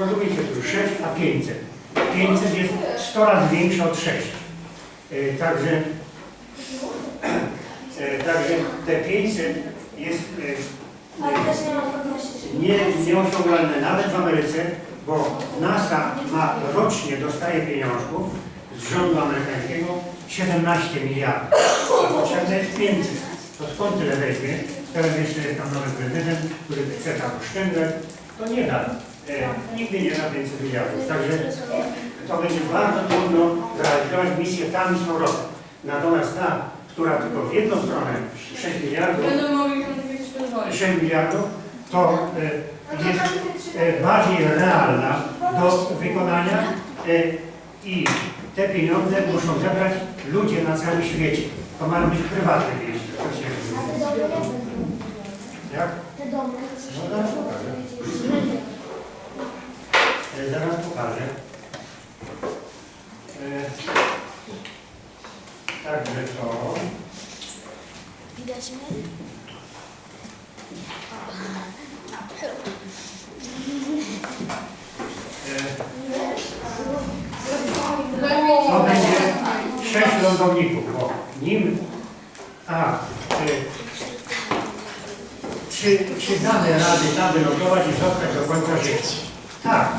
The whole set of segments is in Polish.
rozumiecie, tu 6 a 500. 500 jest 100 razy większe od 6. E, Także, e, także te 500 jest e, nie, nieosiągalne nawet w Ameryce, bo NASA ma rocznie dostaje pieniążków z rządu amerykańskiego 17 miliardów. A potrzebne jest 500. To skąd tyle weźmie? Teraz jeszcze jest tam nowy prezydent, który chce tam oszczędzać. To nie da. E, nigdy nie da 500 miliardów. Także to będzie bardzo trudno zrealizować misję tam i z powrotem. Natomiast ta, która tylko w jedną stronę 6 miliardów, Będą mogli tam jakieś pozwolić. 6 miliardów, to e, jest e, bardziej realna do wykonania e, i te pieniądze muszą zebrać ludzie na całym świecie. To mają być prywatne pieniądze. Jak będą? Jak? Te domy, to No zaraz pokażę. E, Zaraz pokażę. E, Także to... Widać mnie? E, To będzie sześć lądowników, bo nim... A, y, czy, czy dane rady tam wylądować i zostać do końca życia? Tak,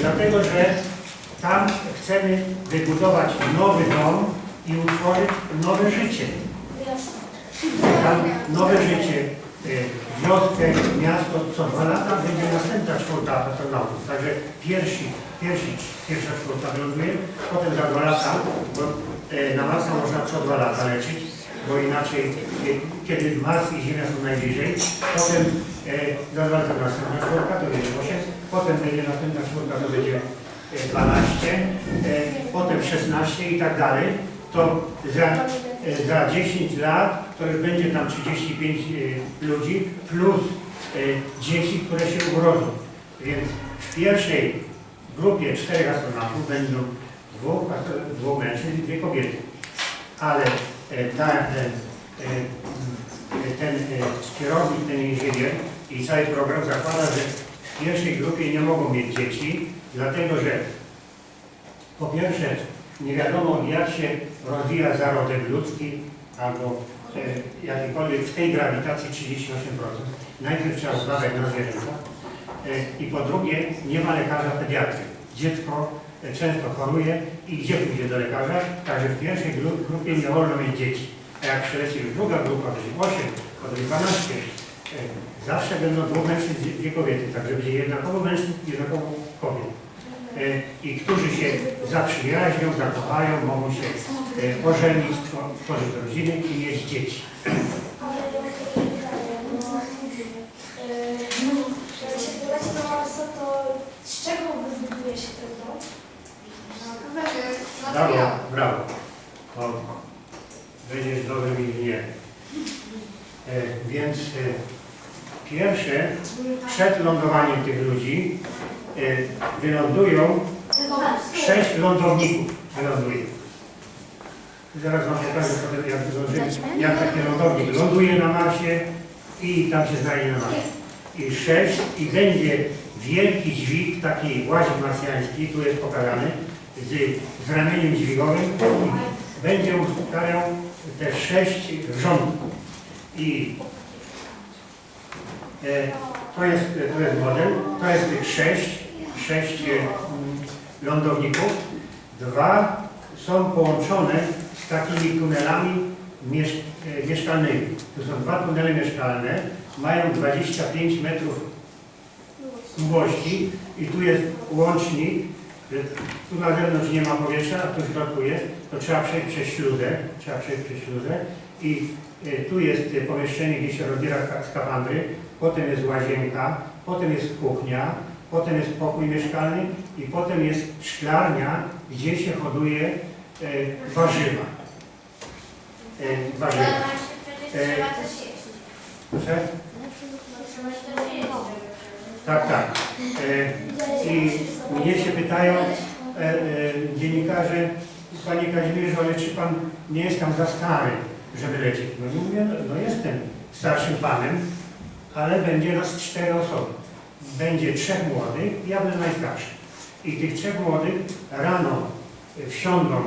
dlatego że tam chcemy wybudować nowy dom i utworzyć nowe życie. Tam nowe życie, y, wioskę, miasto, co dwa lata będzie następna czwórka astronautów. Także pierwsi, pierwsi, pierwsza czwórka wyląduje, potem za dwa lata, bo y, na Marsa można co dwa lata lecieć, bo inaczej, y, kiedy Mars i Ziemia są najbliżej, potem za dwa lata następna czwórka, to będzie 8, potem będzie następna czwórka, to będzie y, 12, y, potem 16 i tak dalej. To za E, za 10 lat to już będzie tam 35 e, ludzi plus e, dzieci, które się urodzą. Więc w pierwszej grupie czterech astronautów będą dwóch, dwóch mężczyzn i dwie kobiety. Ale e, ta, e, e, ten e, kierownik, ten inżynier i cały program zakłada, że pierwszej grupie nie mogą mieć dzieci, dlatego że po pierwsze nie wiadomo jak się rozwija zarodek ludzki albo e, jakikolwiek w tej grawitacji 38%. Najpierw trzeba zbadać na zwierzętach. E, I po drugie nie ma lekarza pediatry. Dziecko e, często choruje i gdzie pójdzie do lekarza? Także w pierwszej gru- grupie nie wolno mieć dzieci. A jak przyleci już druga grupa, będzie 8, potem 12, e, zawsze będą dwóch mężczyzn, dwie- kobiety. Także będzie jednakowo mężczyzn, jednakowo kobiet. E, i którzy się zaprzyjaźnią, zakochają, mogą się e, ożenić, two- tworzyć rodziny i mieć dzieci. Brawo, brawo. O, będziesz dobrym inżynierem. E, więc e, pierwsze, przed lądowaniem tych ludzi, e, wylądują sześć lądowników. Wyląduje. Zaraz Wam pokażę, jak, jak taki lądownik ląduje na Marsie i tam się znajdzie na Marsie. I sześć, i będzie wielki dźwig, taki łazik marsjański, tu jest pokazany, z, z ramieniem dźwigowym będzie ustawiał te sześć rządów. I to, jest, to jest model, to jest tych sześć, sześć e, lądowników. Dwa są połączone z takimi tunelami miesz, e, mieszkalnymi. To są dwa tunele mieszkalne, mają 25 metrów długości i tu jest łącznik, tu na zewnątrz nie ma powietrza, a tu w środku jest, to trzeba przejść przez śluzę, trzeba przejść przez śluzę i e, tu jest e, pomieszczenie, gdzie się rozbiera ka- skafandry, potem jest łazienka, potem jest kuchnia, potem jest pokój mieszkalny i potem jest szklarnia, gdzie się hoduje e, warzywa. Warzywa. Proszę? Tak, tak. E, I mnie się pytają e, e, dziennikarze, Panie Kazimierzu, ale czy Pan nie jest tam za stary, żeby lecieć? No mówię, no, jestem starszym Panem, ale będzie nas cztery osoby. będzie trzech młodych, ja będę najstarszy. I tych trzech młodych rano wsiądą,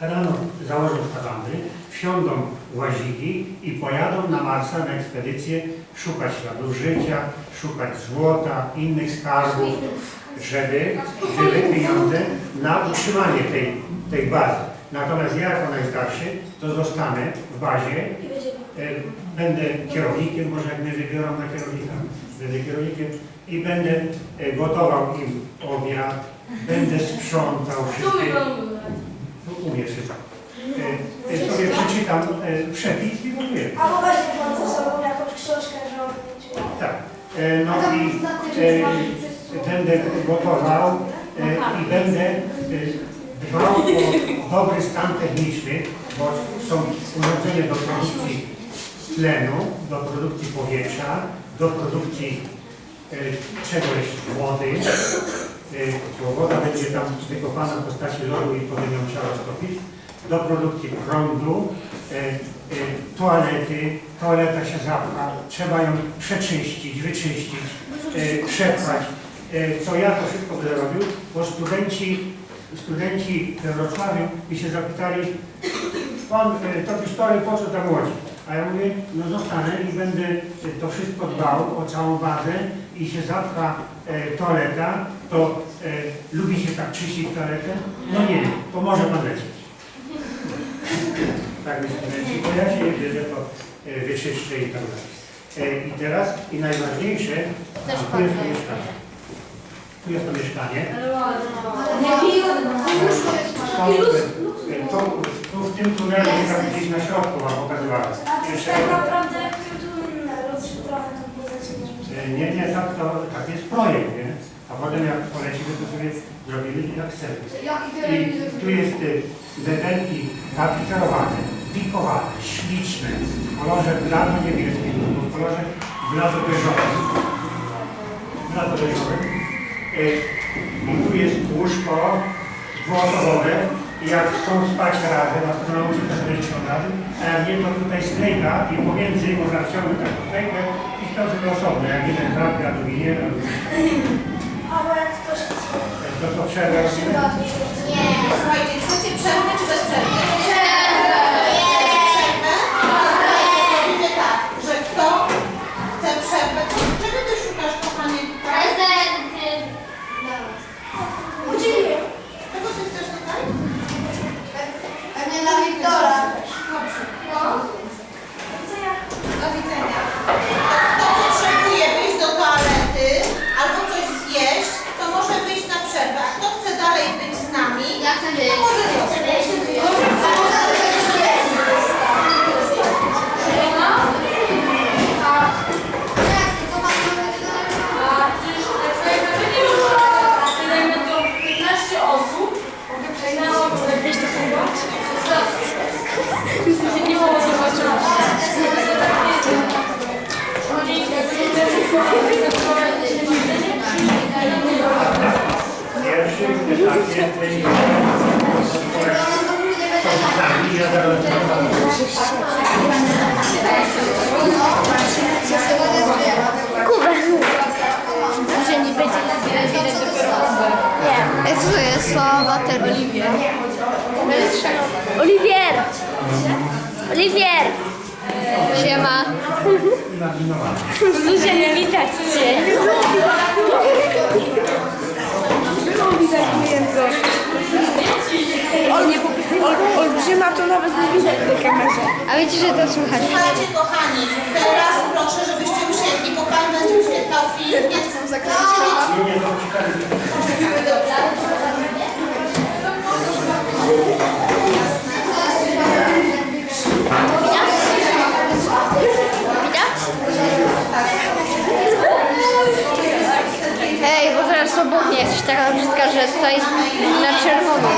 rano założą skafandry, wsiądą łaziki i pojadą na Marsa na ekspedycję szukać śladów życia, szukać złota, innych skarbów, żeby były pieniądze na utrzymanie tej, tej bazy. Natomiast ja jako najstarszy to zostanę w bazie E, Będę kierownikiem, może jak mnie wybiorą na kierownika, będę kierownikiem i będę e, gotował im obiad, będę sprzątał wszystkie, no, umiem wszystko. E, e, sobie przeczytam e, przepis i mówię. Albo weźmie pan ze Tak. E, No i e, będę gotował e, i będę e, dbał o dobry stan techniczny, bo są urządzenia do produkcji tlenu, do produkcji powietrza, do produkcji e, czegoś wody, e, bo woda będzie tam wykopana w postaci lodu i potem ją trzeba roztopić, do produkcji prądu, e, toalety, toaleta się zapcha, trzeba ją przeczyścić, wyczyścić, e, przepchać. E, To ja to wszystko będę robił, bo studenci, studenci we Wrocławiu mi się zapytali, Pan to historię po co tam łodzi? A ja mówię, no zostanę i będę to wszystko dbał o całą bazę i się zapcha toaleta, to lubi się tak czyścić toaletę? No nie, to może pan lecieć. Tak mi studenci, bo ja się nie bierze, to e, wyczyszczę i tak dalej. E, I teraz, i najważniejsze, a, tu jest to mieszkanie. Tu jest to mieszkanie. E, to, tu w tym tunelu jest tam gdzieś na środku wam pokazywałem. A to jest Jeszcze- naprawdę tu rozszy trochę to było zaczynasz. Nie, nie, tak, to, tak jest projekt, nie? A potem jak polecimy, to sobie zrobimy jak chcemy. I tu jest y, bębenki tapicerowane, wikowane, śliczne, w kolorze blado-niebieskim, w kolorze. Y, I tu jest łóżko dwuosobowe. I jak chcą spać razem, astronauci też będą śpią razem, a jak nie, to tutaj sklejka i pomiędzy można wciągnąć taką sklejkę i śpią sobie osobno, jak jeden hrabia, a drugi nie, a jak ktoś chce. to co robimy? Nie, słuchajcie, chcecie przerwę czy bez przerwy? Zrobimy tak, że kto chce przerwę, to czego ty szukasz, kochanie? Udzieliłem. Czego ty chcesz tutaj? Pewnie na Wiktora. Dobrze, Co ja? do widzenia. Kto potrzebuje wyjść do toalety albo coś zjeść, to może wyjść na przerwę. A kto chce dalej być z nami, Ja chcę to wyjść. może zostać. A przecież jak sobie będzie już dajmy to 15 osób, mogę przejść na ogół, jakieś to chyba? Wszyscy się nie mogą zobaczyć. Pierwszym etapie tej spotkania ja zaraz Że nie będzie widać Nie. Co to jest? Sława Oliwier. Oliwier! Oliwier! Siema. Zuzia, nie widać cię. Olbrzyma to nawet nie widać na kamerze. A wiecie, że to słychać? Słuchajcie, kochani, teraz proszę, żebyście usiedli, bo Pan będzie wyświetlał film, Nie, to ciekawe. Widać? Hej, bo zaraz obuchnie jesteś taka brzydka, że tutaj na czerwono